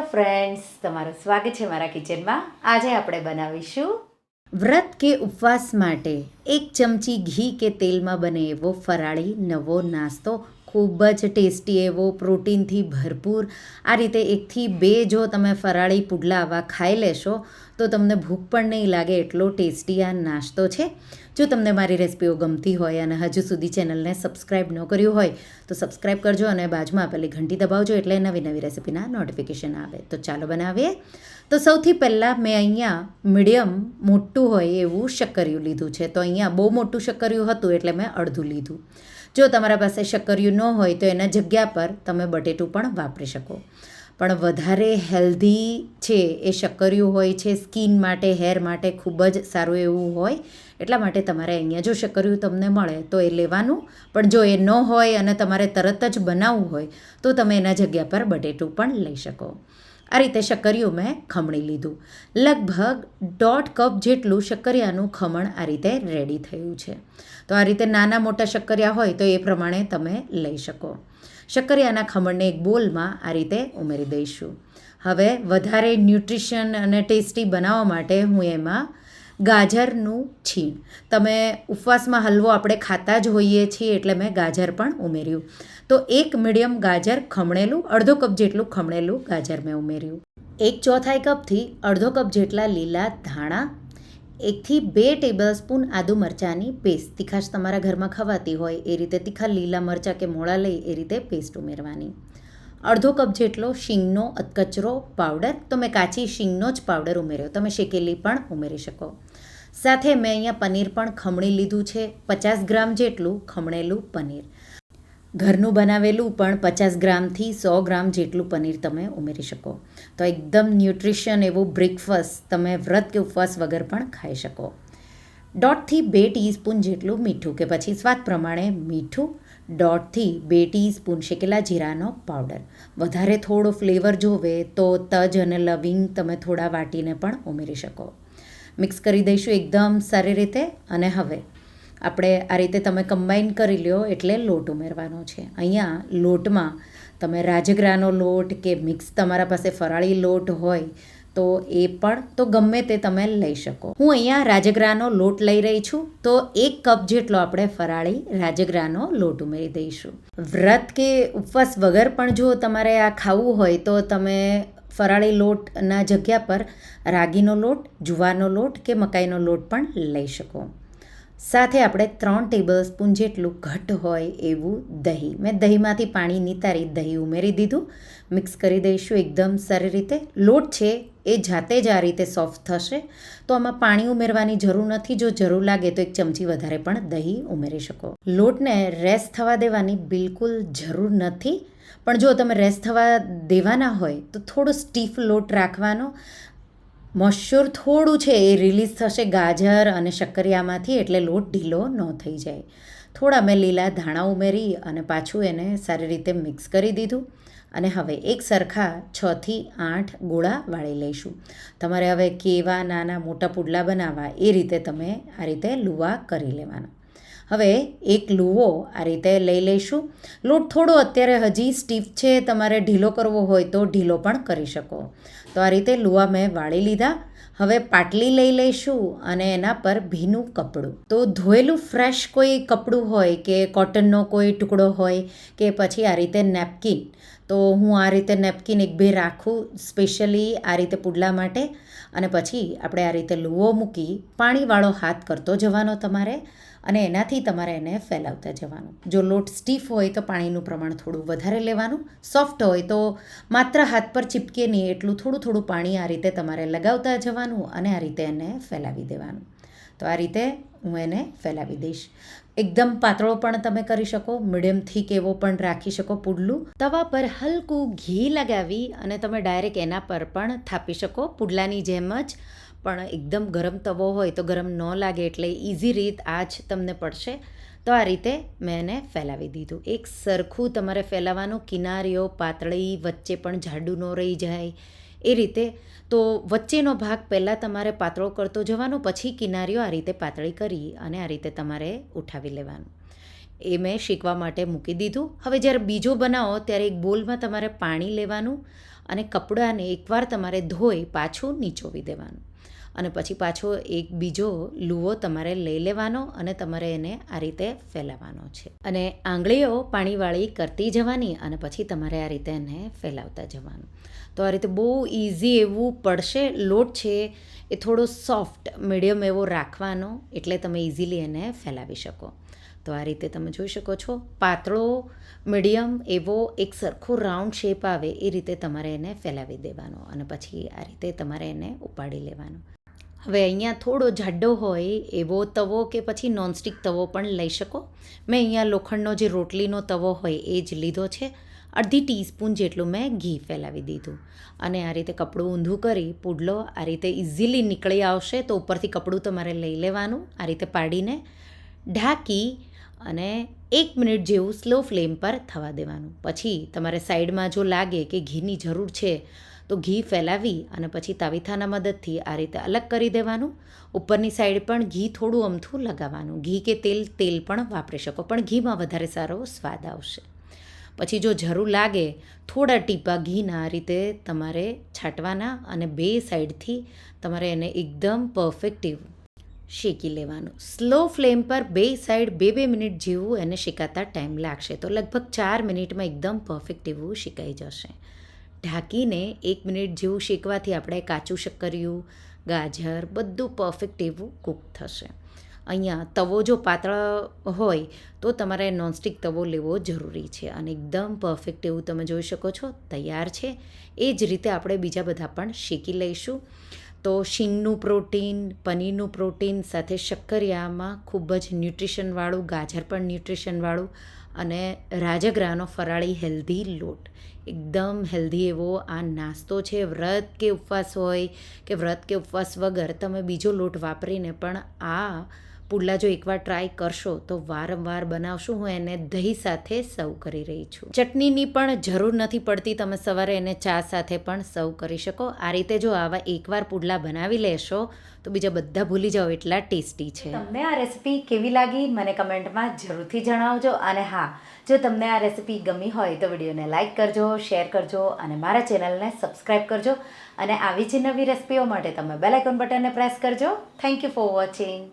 Friends તમારું સ્વાગત છે મારા કિચનમાં. આજે આપણે બનાવીશું વ્રત કે ઉપવાસ માટે એક ચમચી ઘી કે તેલમાં બને એવો ફરાળી નવો નાસ્તો ખૂબ જ ટેસ્ટી એવો પ્રોટીનથી ભરપૂર. આ રીતે એકથી બે જો તમે ફરાળી પુડલા આવા ખાઈ લેશો, તો તમને ભૂખ પણ નહીં લાગે એટલો ટેસ્ટી આ નાસ્તો છે. જો તમને મારી રેસિપીઓ ગમતી હોય અને હજુ સુધી ચેનલને સબસ્ક્રાઈબ ન કર્યું હોય, તો સબસ્ક્રાઈબ કરજો અને બાજુમાં આપેલી ઘંટી દબાવજો એટલે નવી નવી રેસિપીના નોટિફિકેશન આવે. તો ચાલો બનાવીએ. તો સૌથી પહેલાં મેં અહીંયા મીડિયમ મોટું હોય એવું શક્કરિયું લીધું છે. તો અહીંયા બહુ મોટું શક્કરિયું હતું એટલે મેં અડધું લીધું. જો તમારા પાસે શક્કરિયું ન હોય તો એના જગ્યા પર તમે બટેટું પણ વાપરી શકો. પણ વધારે હેલ્ધી છે એ શક્કરિયું હોય છે, સ્કિન માટે, હેર માટે ખૂબ જ સારું એવું હોય. એટલા માટે તમારે અહીંયા જો શક્કરિયું તમને મળે તો એ લેવાનું. પણ જો એ ન હોય અને તમારે તરત જ બનાવવું હોય તો તમે એના જગ્યા પર બટેટું પણ લઈ શકો. આ રીતે શક્કરિયું મેં ખમણી લીધું. લગભગ દોઢ કપ જેટલું શક્કરિયાનું ખમણ આ રીતે રેડી થયું છે. તો આ રીતે નાના મોટા શક્કરિયા હોય તો એ પ્રમાણે તમે લઈ શકો. શક્કરિયાના ખમણને એક બોલમાં આ રીતે ઉમેરી દઈશું. હવે વધારે ન્યુટ્રિશન અને ટેસ્ટી બનાવવા માટે હું એમાં ગાજરનું છીણ. તમે ઉપવાસમાં હલવો આપણે ખાતા જ હોઈએ છીએ એટલે મેં ગાજર પણ ઉમેર્યું. તો એક મીડિયમ ગાજર ખમણેલું, અડધો કપ જેટલું ખમણેલું ગાજર મેં ઉમેર્યું. એક ચોથાઈ કપથી અડધો કપ જેટલા લીલા ધાણા, એકથી બે ટેબલ સ્પૂન આદુ મરચાંની પેસ્ટ. તીખાશ તમારા ઘરમાં ખવાતી હોય એ રીતે તીખા લીલા મરચાં કે મોળા લઈ એ રીતે પેસ્ટ ઉમેરવાની. અડધો કપ જેટલો શીંગનો અધકચરો પાવડર તો મેં કાચી શીંગનો જ પાવડર ઉમેર્યો. તમે શેકેલી પણ ઉમેરી શકો. સાથે મેં અહીંયા પનીર પણ ખમણી લીધું છે. પચાસ ગ્રામ જેટલું ખમણેલું પનીર. ઘરનું બનાવેલું પણ પચાસ ગ્રામથી સો ગ્રામ જેટલું પનીર તમે ઉમેરી શકો. તો એકદમ ન્યુટ્રિશન એવું બ્રેકફાસ્ટ, તમે વ્રત કે ઉપવાસ વગર પણ ખાઈ શકો. દોઢથી બે ટીસ્પૂન જેટલું મીઠું કે પછી સ્વાદ પ્રમાણે મીઠું દોઢથી બે ટીસ્પૂન શેકેલા જીરાનો પાવડર. વધારે થોડો ફ્લેવર જોવે તો તજ અને લવિંગ તમે થોડા વાટીને પણ ઉમેરી શકો. મિક્સ કરી દઈશું એકદમ સારી રીતે અને હવે આપણે આ રીતે તમે કમ્બાઈન કરી લ્યો એટલે લોટ ઉમેરવાનો છે. અહીંયા લોટમાં તમે રાજગરાનો લોટ કે મિક્સ તમારા પાસે ફરાળી લોટ હોય તો એ પણ, તો ગમે તે તમે લઈ શકો. હું અહીંયા રાજગરાનો લોટ લઈ રહી છું, તો એક કપ જેટલો આપણે ફરાળી રાજગરાનો લોટ ઉમેરી દઈશું. વ્રત કે ઉપવાસ વગર પણ જો તમારે આ ખાવું હોય, તો તમે ફરાળી લોટના જગ્યા પર રાગીનો લોટ, જુવારનો લોટ કે મકાઈનો લોટ પણ લઈ શકો. સાથે આપણે ત્રણ ટેબલ સ્પૂન જેટલું ઘટ હોય એવું દહીં. મેં દહીંમાંથી પાણી નિતારી દહીં ઉમેરી દીધું, મિક્સ કરી દઈશું એકદમ સારી રીતે. લોટ છે એ જાતે જ આ રીતે સોફ્ટ થશે, તો આમાં પાણી ઉમેરવાની જરૂર નથી. જો જરૂર લાગે તો એક ચમચી વધારે પણ દહીં ઉમેરી શકો. લોટને રેસ થવા દેવાની બિલકુલ જરૂર નથી. પણ જો તમે રેસ્ટ થવા દેવાના હોય, તો થોડો સ્ટીફ લોટ રાખવાનો. મોશ્યોર થોડું છે એ રિલીઝ થશે ગાજર અને શક્કરિયામાંથી, એટલે લોટ ઢીલો ન થઈ જાય. થોડા મેં લીલા ધાણા ઉમેરી અને પાછું એને સારી રીતે મિક્સ કરી દીધું. અને હવે એક સરખા છથી આઠ ગોળા વાળી લઈશું. તમારે હવે કેવા નાના મોટા પુડલા બનાવવા એ રીતે તમે આ રીતે લુવા કરી લેવાના. હવે એક લુવો આ રીતે લઈ લઈશું. લોટ થોડો અત્યારે હજી સ્ટીફ છે, તમારે ઢીલો કરવો હોય તો ઢીલો પણ કરી શકો. તો આ રીતે લુવા મેં વાળી લીધા. હવે પાટલી લઈ લઈશું અને એના પર ભીનું કપડું. તો ધોયેલું ફ્રેશ કોઈ કપડું હોય કે કોટનનો કોઈ ટુકડો હોય કે પછી આ રીતે નેપકિન તો હું આ રીતે નેપકિન એક બે રાખું, સ્પેશિયલી આ રીતે પુડલા માટે. અને પછી આપણે આ રીતે લૂવો મૂકી પાણીવાળો હાથ કરતો જવાનો તમારે અને એનાથી તમારે એને ફેલાવતા જવાનું. જો લોટ સ્ટીફ હોય તો પાણીનું પ્રમાણ થોડું વધારે લેવાનું. સોફ્ટ હોય તો માત્ર હાથ પર ચીપકે નહીં, એટલું થોડું થોડું પાણી આ રીતે તમારે લગાવતા જવાનું અને આ રીતે એને ફેલાવી દેવાનું. તો આ રીતે હું એને ફેલાવી દઈશ. એકદમ પાતળો પણ તમે કરી શકો, મીડિયમ થીક એવો પણ રાખી શકો પુડલું. તવા પર હલકું ઘી લગાવી અને તમે ડાયરેક્ટ એના પર પણ થાપી શકો. પુડલાની જેમ જ, પણ એકદમ ગરમ તવો હોય તો ગરમ ન લાગે એટલે ઇઝી રીત આ જ તમને પડશે. તો આ રીતે મેં એને ફેલાવી દીધું. એક સરખું તમારે ફેલાવાનું, કિનારીઓ પાતળી, વચ્ચે પણ જાડું ન રહી જાય એ રીતે તો વચ્ચેનો ભાગ પહેલાં તમારે પાતળો કરતો જવાનો, પછી કિનારીઓ આ રીતે પાતળી કરી અને આ રીતે તમારે ઉઠાવી લેવાનું. એ મેં શીખવા માટે મૂકી દીધું. હવે જ્યારે બીજો બનાવો, ત્યારે એક બોલમાં તમારે પાણી લેવાનું અને કપડાને એકવાર તમારે ધોઈ પાછું નીચોવી દેવાનું. અને પછી પાછો એક બીજો લૂવો તમારે લઈ લેવાનો અને તમારે એને આ રીતે ફેલાવવાનો છે. અને આંગળીઓ પાણીવાળી કરતી જવાની અને પછી તમારે આ રીતે એને ફેલાવતા જવાનું. તો આ રીતે બહુ ઇઝી એવું પડશે. લોટ છે એ થોડો સોફ્ટ, મીડિયમ એવો રાખવાનો એટલે તમે ઇઝીલી એને ફેલાવી શકો. તો આ રીતે તમે જોઈ શકો છો, પાતળો, મીડિયમ એવો એક સરખો રાઉન્ડ શેપ આવે એ રીતે તમારે એને ફેલાવી દેવાનો અને પછી આ રીતે તમારે એને ઉપાડી લેવાનો. હવે અહીંયા થોડો જાડો હોય એવો તવો કે પછી નોનસ્ટિક તવો પણ લઈ શકો. મેં અહીંયા લોખંડનો જે રોટલીનો તવો હોય એ જ લીધો છે. અડધી ટીસ્પૂન જેટલું મેં ઘી ફેલાવી દીધું. અને આ રીતે કપડું ઊંધું કરી પુડલો આ રીતે ઇઝીલી નીકળી આવશે તો ઉપરથી કપડું તમારે લઈ લેવાનું. આ રીતે પાડીને ઢાંકી અને એક મિનિટ જેવું સ્લો ફ્લેમ પર થવા દેવાનું. પછી તમારે સાઈડમાં જો લાગે કે ઘીની જરૂર છે તો ઘી ફેલાવી અને પછી તાવીથાના મદદથી આ રીતે અલગ કરી દેવાનું. ઉપરની સાઈડ પણ ઘી થોડું અમથું લગાવવાનું. ઘી કે તેલ તેલ પણ વાપરી શકો, પણ ઘીમાં વધારે સારો સ્વાદ આવશે. પછી જો જરૂર લાગે, થોડા ટીપા ઘીના આ રીતે તમારે છાંટવાના અને બે સાઈડથી તમારે એને એકદમ પરફેક્ટિવ શેકી લેવાનું. સ્લો ફ્લેમ પર બે સાઈડ બે બે મિનિટ જેવું એને શેકાતા ટાઈમ લાગશે. તો લગભગ ચાર મિનિટમાં એકદમ પરફેક્ટ એવું શેકાઈ જશે. ઢાંકીને એક મિનિટ જેવું શેકવાથી આપણે કાચું શક્કરિયું, ગાજર બધું પરફેક્ટ એવું કૂક થશે. અહીંયા તવો જો પાતળો હોય તો તમારે નોનસ્ટિક તવો લેવો જરૂરી છે અને એકદમ પરફેક્ટ એવું તમે જોઈ શકો છો, તૈયાર છે. એ જ રીતે આપણે બીજા બધા પણ શેકી લઈશું. તો શીંગનું પ્રોટીન પનીરનું પ્રોટીન સાથે શક્કરિયામાં ખૂબ જ ન્યુટ્રિશનવાળું ગાજર પણ ન્યુટ્રિશનવાળું અને રાજગરાનો ફરાળી હેલ્ધી લોટ. એકદમ હેલ્ધી એવો આ નાસ્તો છે. વ્રત કે ઉપવાસ હોય કે વ્રત કે ઉપવાસ વગર તમે બીજો લોટ વાપરીને પણ આ પુડલા જો એકવાર ટ્રાય કરશો તો વારંવાર બનાવશું. હું એને દહીં સાથે સર્વ કરી રહી છું. ચટણીની પણ જરૂર નથી પડતી. તમે સવારે એને ચા સાથે પણ સર્વ કરી શકો. આ રીતે જો આવા એકવાર પુડલા બનાવી લેશો, તો બીજા બધા ભૂલી જાઓ, એટલા ટેસ્ટી છે. તમને આ રેસીપી કેવી લાગી? મને કમેન્ટમાં જરૂરથી જણાવજો. અને હા, જો તમને આ રેસીપી ગમી હોય, તો વિડીયોને લાઇક કરજો શેર કરજો, અને મારા ચેનલને સબસ્ક્રાઈબ કરજો. અને આવી જ નવી રેસીપીઓ માટે તમે બેલ આઇકોન બટનને પ્રેસ કરજો. Thank you for watching